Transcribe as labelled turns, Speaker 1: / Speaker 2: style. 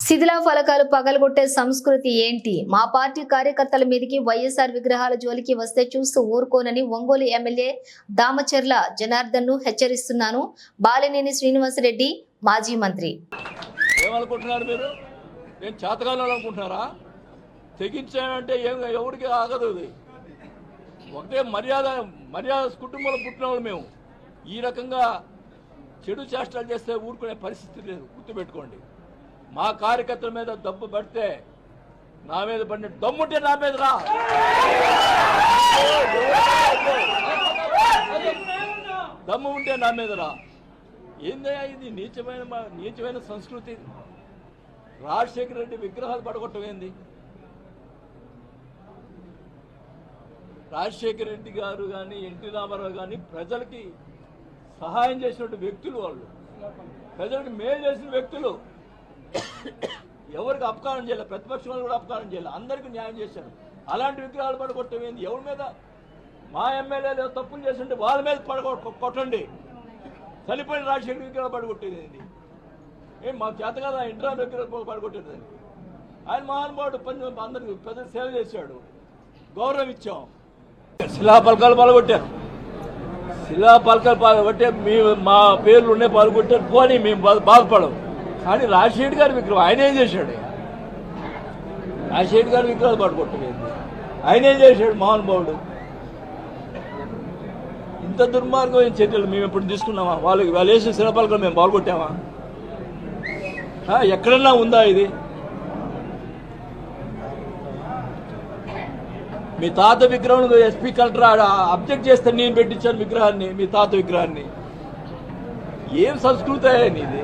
Speaker 1: శిథిలా ఫలకాలు పగలగొట్టే సంస్కృతి ఏంటి? మా పార్టీ కార్యకర్తల మీదకి వైఎస్ఆర్ విగ్రహాల జోలికి వస్తే చూస్తూ ఊరుకోనని ఒంగోలు ఎమ్మెల్యే దామచర్ల జనార్దన్ను హెచ్చరిస్తున్నాను. బాలినేని శ్రీనివాసరెడ్డి మాజీ మంత్రి.
Speaker 2: ఏమనుకుంటున్నారు మీరు? నేను చేతకాలం అనుకుంటున్నారా తెగించానంటే ఏం ఎవరికి ఆగదు ఒకటే మర్యాద మర్యాద కుటుంబంలో పుట్టిన వాళ్ళు మేము. ఈ రకంగా చెడు చేష్టలు చేస్తే ఊరుకునే పరిస్థితి లేదు. గుర్తుపెట్టుకోండి. మా కార్యకర్తల మీద దమ్ము పడితే నా మీద పడిన దమ్ముంటే నా మీద రా. దమ్ము ఉంటే నా మీద రా. ఏందయ్యా ఇది? నీచమైన మా- నీచమైన సంస్కృతి. రాజశేఖర రెడ్డి విగ్రహాలు పడగొట్టం ఏంది? రాజశేఖర రెడ్డి గారు కానీ ఎన్టీ రామారావు కానీ ప్రజలకి సహాయం చేసినటువంటి వ్యక్తులు వాళ్ళు. ప్రజలకు మేలు చేసిన వ్యక్తులు. ఎవరికి అపకారం చేయలేదు ప్రతిపక్షం వాళ్ళు కూడా అపకారం చేయలేదు అందరికీ న్యాయం చేశారు. అలాంటి విగ్రహాలు పడగొట్టమేంది ఎవరి మీద? మా ఎమ్మెల్యేలు తప్పులు చేస్తుంటే వాళ్ళ మీద పడగొ కొట్టండి. చనిపోయిన రాజశేఖర విగ్రహాలు పడగొట్టేది ఏం మాకు చేత కదా? ఇంట్రా విగ్రహాలు పడగొట్టేది ఆయన మహానుభావుడు పని అందరికి పెద్ద సేవ చేశాడు. గౌరవం ఇచ్చాం. శిలా పలకాలు పాల్గొట్టారు శిలా పలకాలు పాల్గొట్టే మీ మా పేర్లు ఉన్నాయి పాల్గొట్టారు పోనీ మేము బాధపడము. కానీ రాజశేఖర్ గారి విగ్రహం ఆయన ఏం చేశాడు. రాజశేఖర్ గారి విగ్రహాలు పడగొట్టలేదు. ఆయన ఏం చేశాడు మహానుభావుడు ఇంత దుర్మార్గమైన చర్యలు మేము ఎప్పుడు తీసుకున్నామా? వాళ్ళకి వాళ్ళు వేసిన శిలాపలకలు మేము పాల్గొట్టామా ఎక్కడన్నా ఉందా ఇది? మీ తాత విగ్రహం ఎస్పీ కలెక్టర్ ఆడ అబ్జెక్ట్ చేస్తే నేను పెట్టించాను విగ్రహాన్ని మీ తాత విగ్రహాన్ని. ఏం సంస్కృతి ఇది